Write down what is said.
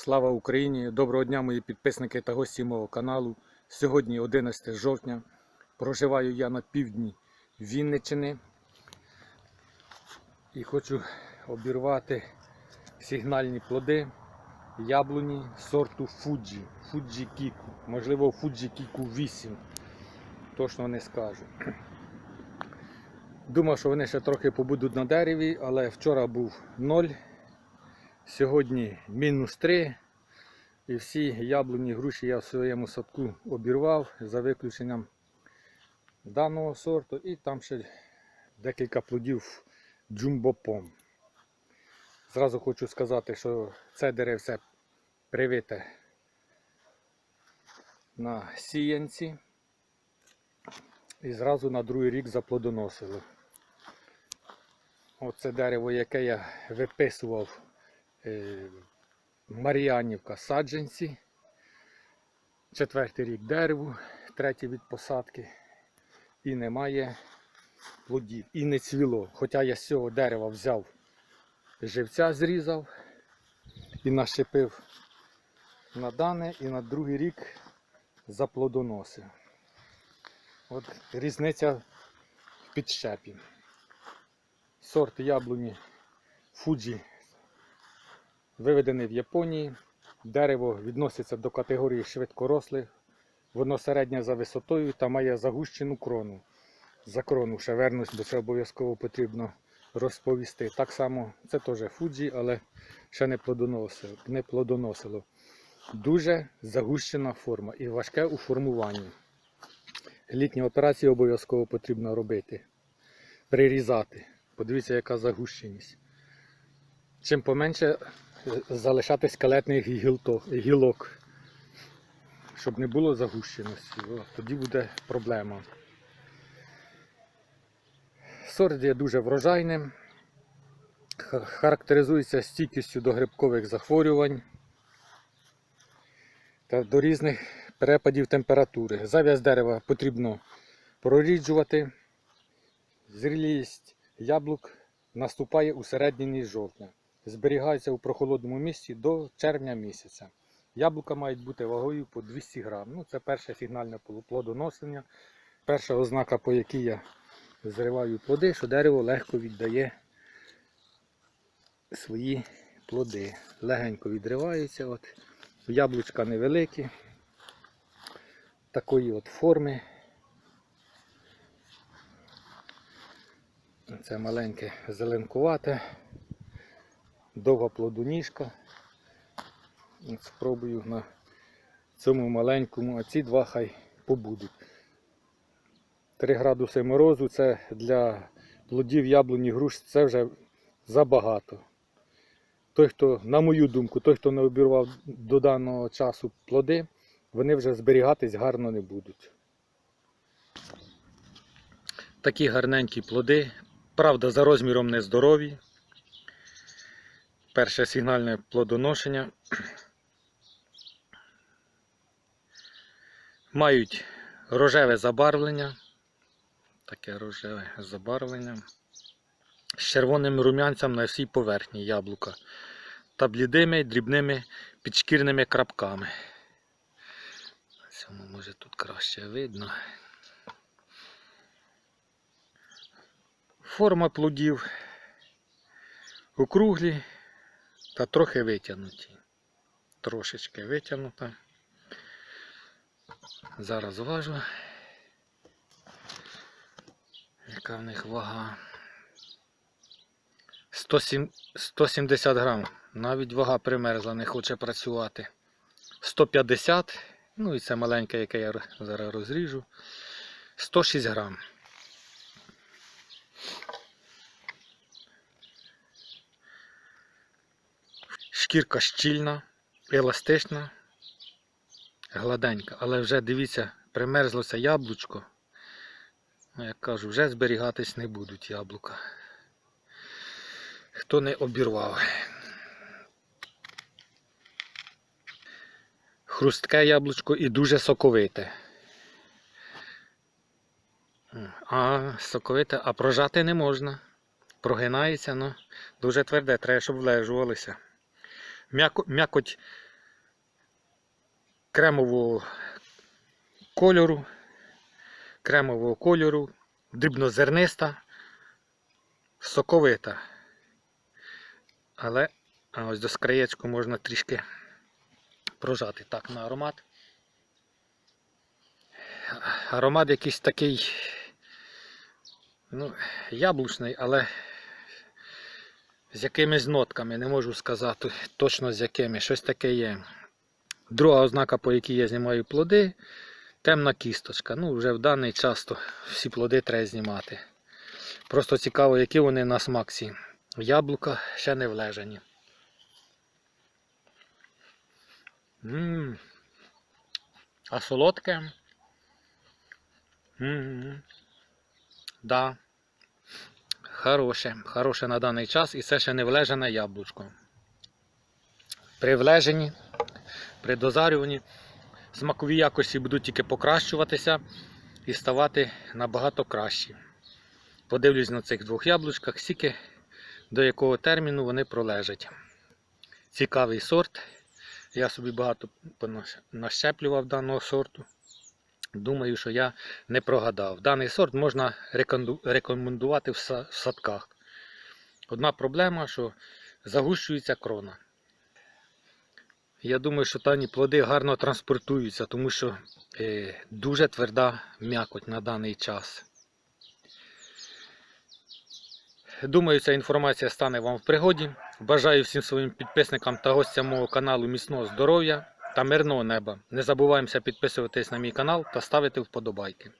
Слава Україні! Доброго дня, мої підписники та гості мого каналу. Сьогодні 11 жовтня. Проживаю я на півдні Вінниччини і хочу обірвати сигнальні плоди яблуні сорту Fuji, Fuji Kiku. Можливо, Fuji Kiku 8. Точно не скажу. Думав, що вони ще трохи побудуть на дереві, але вчора був 0. Сьогодні мінус 3. І всі яблуні груші я в своєму садку обірвав за виключенням даного сорту. І там ще декілька плодів джумбопом. Зразу хочу сказати, що це деревце привите на сіянці. І зразу на другий рік заплодоносило. Оце дерево, яке я виписував Мар'янівка саджанці. Четвертий рік дереву, третій від посадки. І немає плодів. І не цвіло. Хоча я з цього дерева взяв живця, зрізав і нащепив на дане і на другий рік заплодоносив. От різниця в підщепі. Сорт яблуні Fuji виведений в Японії. Дерево відноситься до категорії швидкорослих. Воно середнє за висотою та має загущену крону. За крону ще вернусь, бо це обов'язково потрібно розповісти. Так само це теж Fuji, але ще не плодоносило. Не плодоносило. Дуже загущена форма і важке у формуванні. Літні операції обов'язково потрібно робити. Прирізати. Подивіться, яка загущеність. Чим поменше залишати скелетних гілок, щоб не було загущеності. Тоді буде проблема. Сорт є дуже врожайним, характеризується стійкістю до грибкових захворювань та до різних перепадів температури. Зав'яз дерева потрібно проріджувати. Зрілість яблук наступає у середині жовтня. Зберігається у прохолодному місці до червня місяця. Яблука мають бути вагою по 200 грам. Ну, це перше сигнальне пло- плодоношення. Перша ознака, по якій я зриваю плоди, що дерево легко віддає свої плоди. Легенько відриваються. От. Яблучка невеликі, такої от форми. Це маленьке зеленкувате, довга плодоніжка. Спробую на цьому маленькому, а ці два хай побудуть. 3 градуси морозу це для плодів яблуні груш це вже забагато. Той, хто, на мою думку, той, хто не обірвав до даного часу плоди, вони вже зберігатись гарно не будуть. Такі гарненькі плоди, правда, за розміром нездорові. Перше сигнальне плодоношення. Мають рожеве забарвлення. Таке рожеве забарвлення. З червоним рум'янцем на всій поверхні яблука та блідими дрібними підшкірними крапками. Цьому може тут краще видно. Форма плодів округлі та трохи витягнуті. Трошечки витягнута. Зараз важу, яка в них вага. 107 170 грам. Навіть вага примерзла, не хоче працювати. 150. Ну і це маленьке, яке я зараз розріжу. 106 грам. Шкірка щільна, еластична, гладенька. Але вже дивіться, примерзлося яблучко. Ну, як кажу, вже зберігатись не будуть яблука хто не обірвав. Хрустке яблучко і дуже соковите. А соковите, а прожати не можна. Прогинається, ну дуже тверде, треба, щоб влежувалося. М'яко- М'якоть кремового кольору, кремового кольору, дрібнозерниста, соковита. Але ось до скраєчку можна трішки прожати так на аромат. Аромат якийсь такий, ну, яблучний, але з якимись нотками, не можу сказати точно з якими, щось таке є. Друга ознака, по якій я знімаю плоди, темна кісточка. Ну, вже в даний час всі плоди треба знімати. Просто цікаво, які вони на смак ці. Яблука ще не влежані. Ммм. А солодке? Ммм. Да. Хороше. Хороше на даний час і це ще не влежане яблучко. При влеженні, при дозарюванні смакові якості будуть тільки покращуватися і ставати набагато кращі. Подивлюсь на цих двох яблучках, скільки до якого терміну вони пролежать. Цікавий сорт. Я собі багато нащеплював даного сорту. Думаю, що я не прогадав. Даний сорт можна рекомендувати в садках. Одна проблема, що загущується крона. Я думаю, що дані плоди гарно транспортуються, тому що е, дуже тверда м'якоть на даний час. Думаю, ця інформація стане вам в пригоді. Бажаю всім своїм підписникам та гостям мого каналу міцного здоров'я та мирного неба. Не забуваємося підписуватись на мій канал та ставити вподобайки.